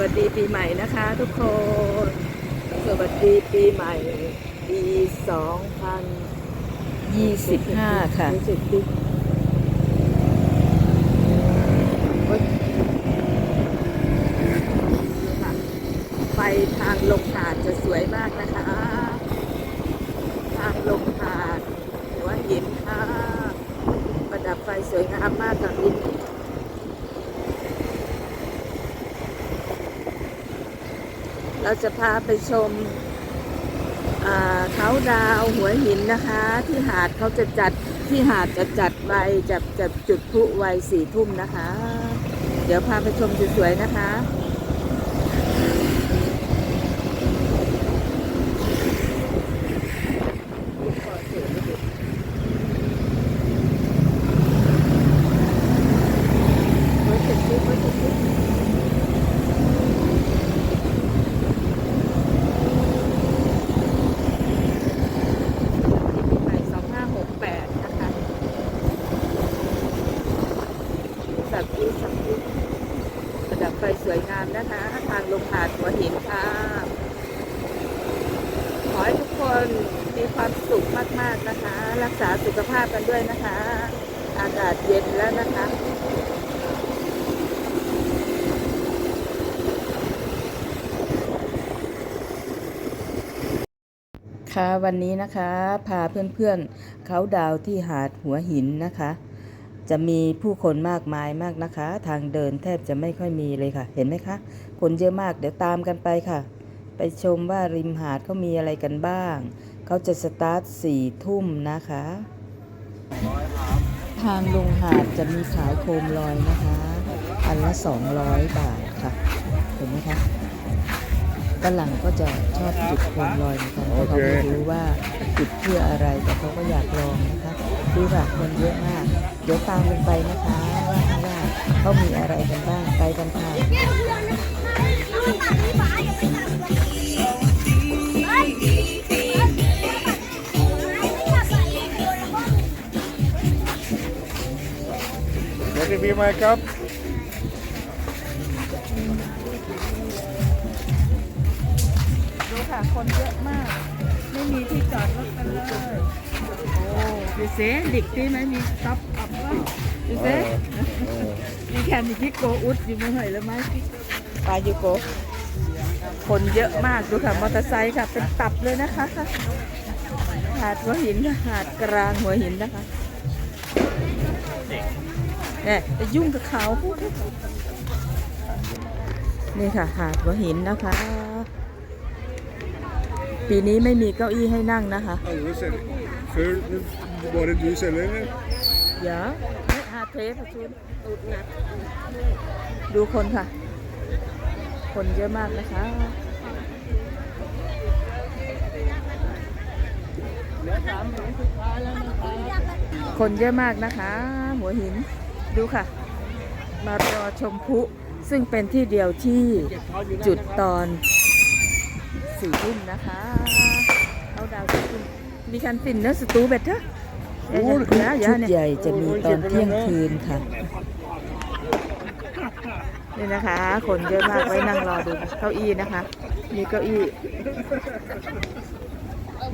วัสดีปีใหม่นะคะ ทุกคน สวัสดีปีใหม่ปี2025 ค่ะรู้สึกดิโอ๊ยดูค่ะไปทางลงหาดจะสวยมากนะคะ ทางลงหาดหัวหินค่ะ ประดับไฟสวยงามมากค่ะพี่ เราจะพาไปชมเขาดาวหัวหินนะคะ ที่หาดเขาจะจัดที่หาดจะจัดไวจะจะจุดพลุไวสี่ทุ่มนะคะ เดี๋ยวพาไปชมสวยๆนะคะ ไว้เสร็จปุ๊บไว้เสร็จปุ๊บปีใหม่2568 นะคะสักทีสักทีประดับไฟสวยงามนะคะ ทางลงหาดหัวหินค่ะ ขอให้ทุกคนมีควา มสุขมาก ๆนะคะ รักษาสุขภาพกันด้วยนะคะ อากาศเย็นแล้วนะคะค่ะวันนี้นะคะพาเพื่อนๆเขาดาวที่หาดหัวหินนะคะ จะมีผู้คนมากมายมากนะคะ ทางเดินแทบจะไม่ค่อยมีเลยค่ะ เห็นไหมคะ คนเยอะมากเดี๋ยวตามกันไปค่ะ ไปชมว่าริมหาดเขามีอะไรกันบ้าง เขาจะสตาร์ทสี่ทุ่มนะคะ ทางลงหาดจะมีขายโคมลอยนะคะ อันละ 200 บาทค่ะ เห็นไหมคะฝรั่งก็จะชอบจุดโคมลอยเหมือนกันแต่เขาไม่รู้ว่าจุดเพื่ออะไรแต่เขาก็อยากลองนะคะดูค่ะคนเยอะมาก เดี๋ยวตามกันไปนะคะว่าข้างล่างเขามีอะไรกันบ้างไปกันค่ะ Let it be my cup. ดูค่ะ คนเยอะมาก ไม่มีที่จอดรถกันเลย โอ้ดูเซ่ดิกที่ไหมมีท็อปอัพบ้างดูเซ่มีแคนดิจิโกอุดอยู่เมื่อไหร่แล้วไหมปายูโก คนเยอะมากดูค่ะ มอเตอร์ไซค์ค่ะ เป็นตับเลยนะคะ หาดหัวหินค่ะหาดกลางหัวหินนะคะ เนี่ยจะยุ่งกับเขานี่ค่ะหาดหัวหินนะคะ ปีนี้ไม่มีเก้าอี้ให้นั่งนะคะ Alle selger. Før var det du selger, eller? เดี๋ยวไม่หาเทปชุนดูคนค่ะ คนเยอะมากนะคะคนเยอะมากนะคะ หัวหิน ดูค่ะ มารอชมพลุซึ่งเป็นที่เดียวที่จุดตอนสี่ทุ่มนะคะเอาดาวสี่ทุ่มมีการฟินเนอร์สตูเบตเถอะชุดใหญ่จะมีตอนเที่ยงคืนค่ะนี่นะคะ คนเยอะมากไว้นั่งรอดูเก้าอี้นะคะ มีเก้าอี้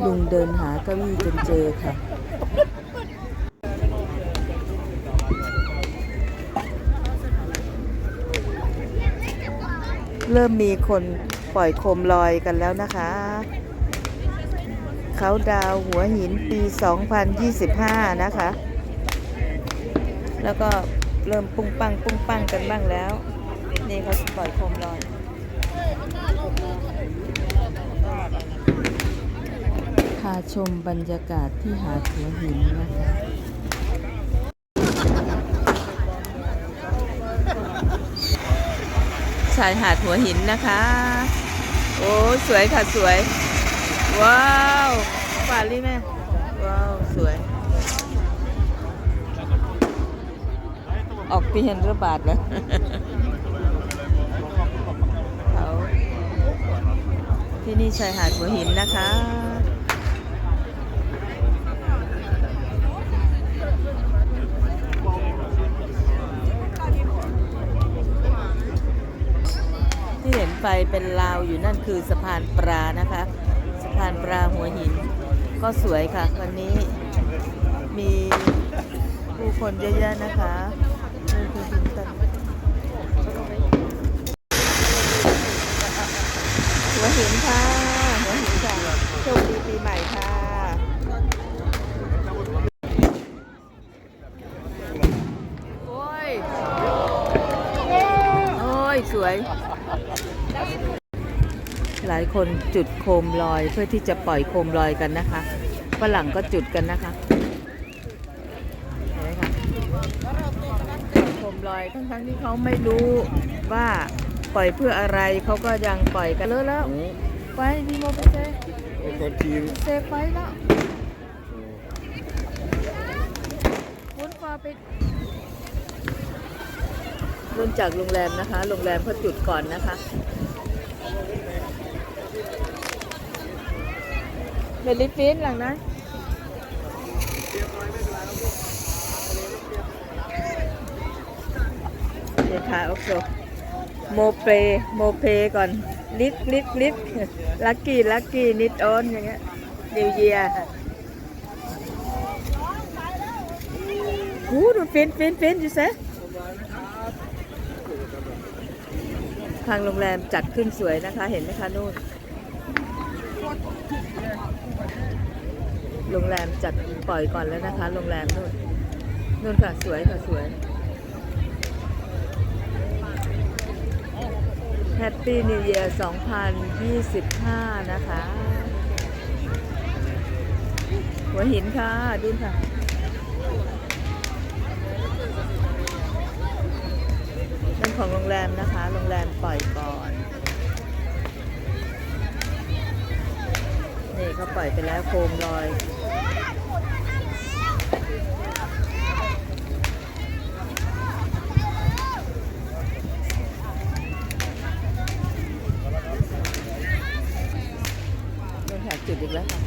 ลุงเดินหาเก้าอี้จนเจอค่ะ เริ่มมีคนปล่อยโคมลอยกันแล้วนะคะเขาดาวหัวหินปี 2025 นะคะ แล้วก็เริ่มปุ้งปัง ปุ้งปังกันบ้างแล้ว นี่เขาปล่อยโคมลอยพาชมบรรยากาศที่หาดหัวหินนะคะ ชายหาดหัวหินนะคะ โอ้สวยค่ะสวย ว้าวปาลี่แม่ว้าวสวย ออกที่เห็นระบาดแล้วที่นี่ชายหาดหัวหินนะคะ ที่ไหนไฟเป็นราวอยู่นั่นคือสะพานปลานะคะ สะพานปลาหัวหิน ก็สวยค่ะ วันนี้มีผู้คนเยอะแยะนะคะนี่คือหินตันหัวหินค่ะหัวหินค่ะโชคดีปีใหม่ค่ะ โอ้ย โอ้ย สวย หลายคนจุดโคมลอยเพื่อที่จะปล่อยโคมลอยกันนะคะฝรั่งก็จุดกันนะคะเห็นไหมคะโคมลอยทั้งๆที่เขาไม่รู้ว่าปล่อยเพื่ออะไรเขาก็ยังปล่อยกันเลยแล้วไปดีโมไปเซ Ik word hier. เซไปแล้ววุ้นฟ้าไปรุ่นจากโรงแรมนะคะ โรงแรมเขาจุดก่อนนะคะ เบลลิฟินหลังนะเดี๋ยวถ่ายออกโซโมเปโมเปก่อน ลิฟลิฟลิฟลักกี้ลักกี้นิดออนอย่างเงี้ยนิวเยียหูดูฟินฟินฟินอยู่เซทางโรงแรมจัดขึ้นสวยนะคะ เห็นไหมคะนู่น โรงแรมจัดปล่อยก่อนแล้วนะคะ โรงแรมนู่นนู่นค่ะสวยค่ะสวยแฮปปี้นิว e ย r 2025 นะคะ หัวหินค่ะดูค่ะเป็นของโรงแรมนะคะ โรงแรมปล่อยก่อน นี่เขาปล่อยไปแล้วโคมลอย โดนแหกจุดอีกแล้วค่ะ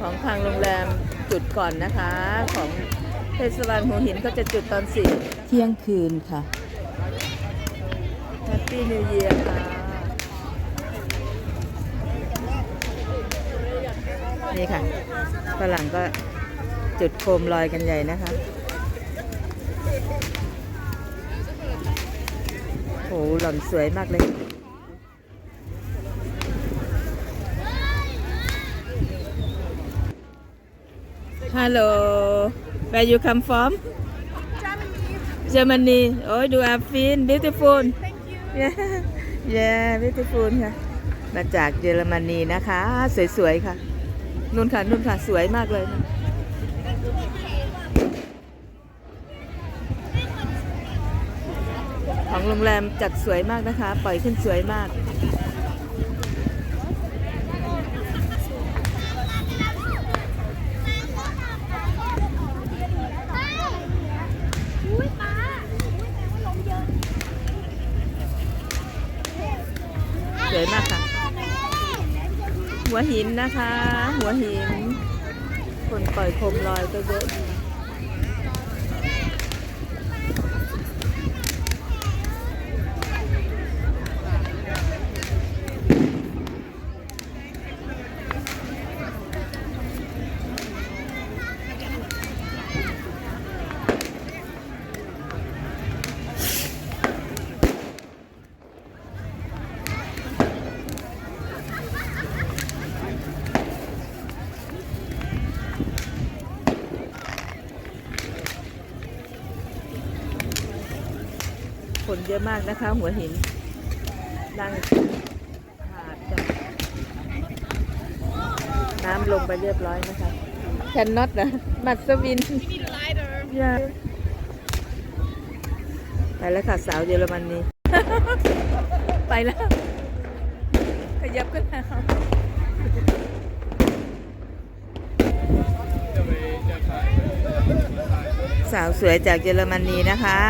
ของทางโรงแรมจุดก่อนนะคะ ของเทศบาลหัวหินก็จะจุดตอนสี่ ที่ยงคืนค่ะแฮปปี้นิวเยียร์ค่ะนี่ค่ะฝรั่งก็จุดโคมลอยกันใหญ่นะคะโหหล่อนสวยมากเลยฮัลโหล where you come from Germany oh you are fine beautiful yeah yeah beautiful ค่ะ มาจากเยอรมนีนะคะ สวยๆค่ะนุ่นค่ะนุ่นค่ะสวยมากเลยนะของโรงแรมจัดสวยมากนะคะ ปล่อยขึ้นสวยมาก อุ้ยป้าอุ้ยแต่ว่าลมเยอะ สวยมากค่ะ หินนะคะ หัวหิน คนปล่อยโคมลอยก็เยอะ คนเยอะมากนะคะ หัวหินนั่งหาดกันน้ำลงไปเรียบร้อยนะคะแคนน็อตนะมัดสวินไปแล้วค่ะสาวเยอรมนีไปแล้ว ขยับกันแล้วสาวสวยจากเยอรมนีนะคะ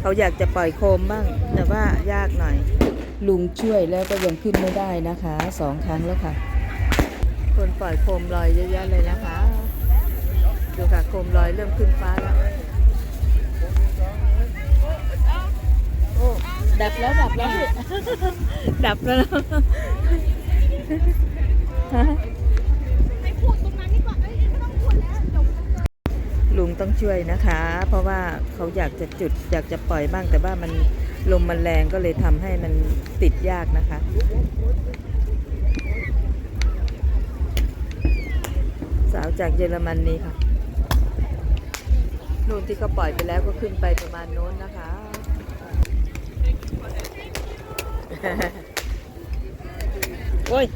เขาอยากจะปล่อยโคมบ้าง แต่ว่ายากหน่อย ลุงช่วยแล้วก็ยังขึ้นไม่ได้นะคะสองครั้งแล้วค่ะ คนปล่อยโคมลอยเยอะแยะเลยนะคะ ดูค่ะโคมลอยเริ่มขึ้นฟ้าแล้วโอ้ดับแล้วดับแล้วพี่ดับแล้วไป ช่วยนะคะ เพราะว่าเขาอยากจะจุดอยากจะปล่อยบ้าง แต่ว่ามันลมมันแรงก็เลยทำให้มันติดยากนะคะสาวจากเยอรมนนีค่ะนู่นที่เขาปล่อยไปแล้วก็ขึ้นไปประมาณโน้นนะคะ โอ้ย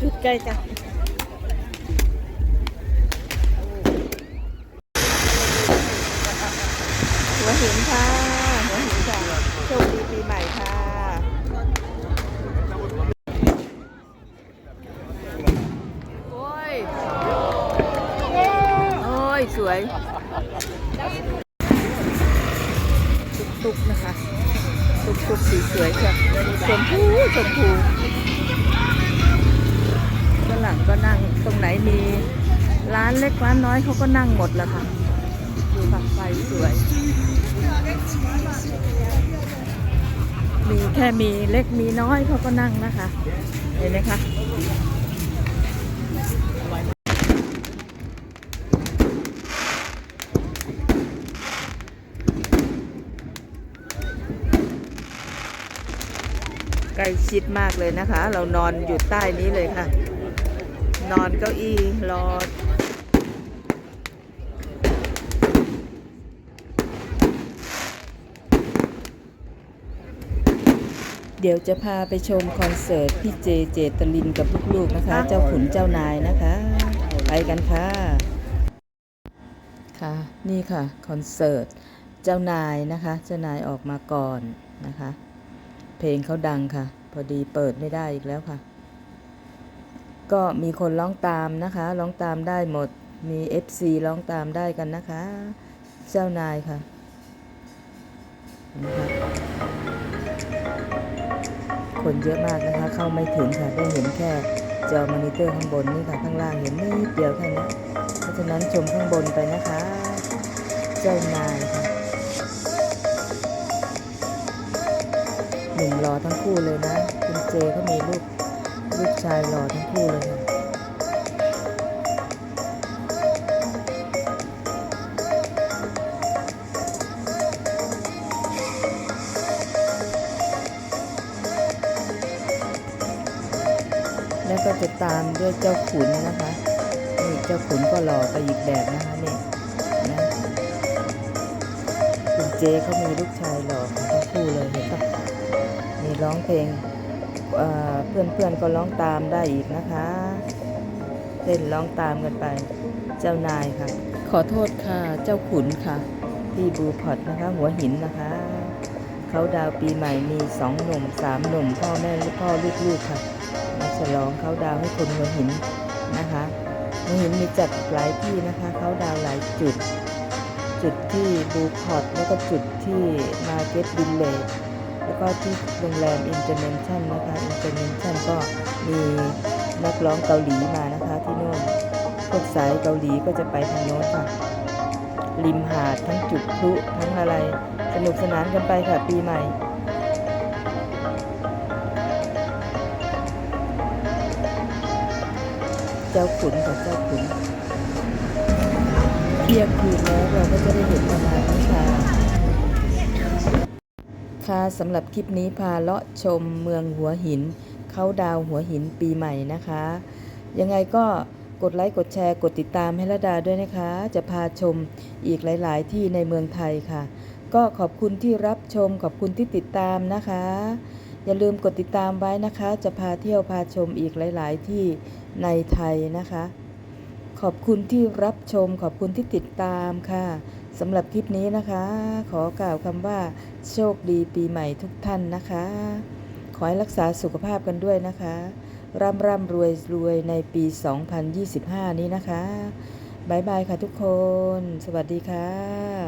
จุดใกล้จัง หัวหินค่ะหัวหินค่ะโชคดีปีใหม่ค่ะโอ้ยโอ้ยสวย ตุกๆนะคะ ตุกๆสีสวยค่ะชมพูชมพูฝรั่งก็นั่งตรงไหนมีร้านเล็กร้านน้อยเขาก็นั่งหมดแล้วค่ะ ดูค่ะไฟสวย มีแค่มีเล็กมีน้อยเขาก็นั่งนะคะ เห็นไหมคะใกล้ชิดมากเลยนะคะ เรานอนอยู่ใต้นี้เลยค่ะ นอนเก้าอี้รอ เดี๋ยวจะพาไปชมคอนเสิร์ตพี่เจเจตลินกับลูกๆนะคะ เจ้าขุนเจ้านายนะคะ ไปกันค่ะ ค่ะ นี่ค่ะคอนเสิร์ตเจ้านายนะคะ เจ้านายออกมาก่อนนะคะ เพลงเขาดังค่ะ พอดีเปิดไม่ได้อีกแล้วค่ะ ก็มีคนร้องตามนะคะร้องตามได้หมดมี FC ร้องตามได้กันนะคะ เจ้านายค่ะนะคะ คนเยอะมากนะคะ เข้าไม่ถึงค่ะได้เห็นแค่จอมอนิเตอร์ข้างบนนี่ค่ะข้างล่างเห็นนิดเดียวแค่นี้เพราะฉะนั้นชมข้างบนไปนะคะ เจ้านายค่ะหนุ่มรอทั้งคู่เลยนะ คุณเจเขามีลูกลูกชายรอทั้งคู่เลยค่ะ จะตามด้วยเจ้าขุนนะคะนี่เจ้าขุนก็หล่อไปอีกแบบนะคะนี่นะคุณเจเขามีลูกชายหล่อของทั้งคู่เลยเห็นปะมีร้องเพลงเพื่อนเพื่อนๆก็ร้องตามได้อีกนะคะเต้นร้องตามกันไป เจ้านายค่ะ ขอโทษค่ะ เจ้าขุนค่ะ ที่บูพอตนะคะ หัวหินนะคะ เขาดาวปีใหม่มีสองหนุ่มสามหนุ่มพ่อแม่ลูกพ่อลูกๆค่ะ มาฉลองเขาดาวให้คนหัวหินนะคะหัวหินมีจัดหลายที่นะคะเขาดาวหลายจุด จุดที่บูพอตแล้วก็จุดที่มาเก็ตวิลเลจแล้วก็ที่โรงแรมอินเตอร์เนชั่นนะคะอินเตอร์เนชั่นก็มีนักร้องเกาหลีมานะคะที่โน่นพวกสายเกาหลีก็จะไปทางโน้นค่ะ ริมหาดทั้งจุดพลุทั้งอะไร สนุกสนานกันไปค่ะปีใหม่ เจ้าขุนกับเจ้าขุนเที่ยงคืนแล้วเราก็จะได้เห็นประมาณนี้ค่ะค่ะสำหรับคลิปนี้พาเลาะชมเมืองหัวหิน เขาดาวหัวหินปีใหม่นะคะ ยังไงก็กดไลค์กดแชร์กดติดตามให้ละดาด้วยนะคะ จะพาชมอีกหลาย ๆ ที่ในเมืองไทยค่ะ ก็ขอบคุณที่รับชมขอบคุณที่ติดตามนะคะ อย่าลืมกดติดตามไว้นะคะ จะพาเที่ยวพาชมอีกหลาย ๆ ที่ในไทยนะคะ ขอบคุณที่รับชม ขอบคุณที่ติดตามค่ะสำหรับคลิปนี้นะคะ ขอกล่าวคำว่า โชคดีปีใหม่ทุกท่านนะคะ ขอให้รักษาสุขภาพกันด้วยนะคะ ร่ำร่ำรวยรวยในปี 2025 นี้นะคะบายบายค่ะทุกคน สวัสดีค่ะ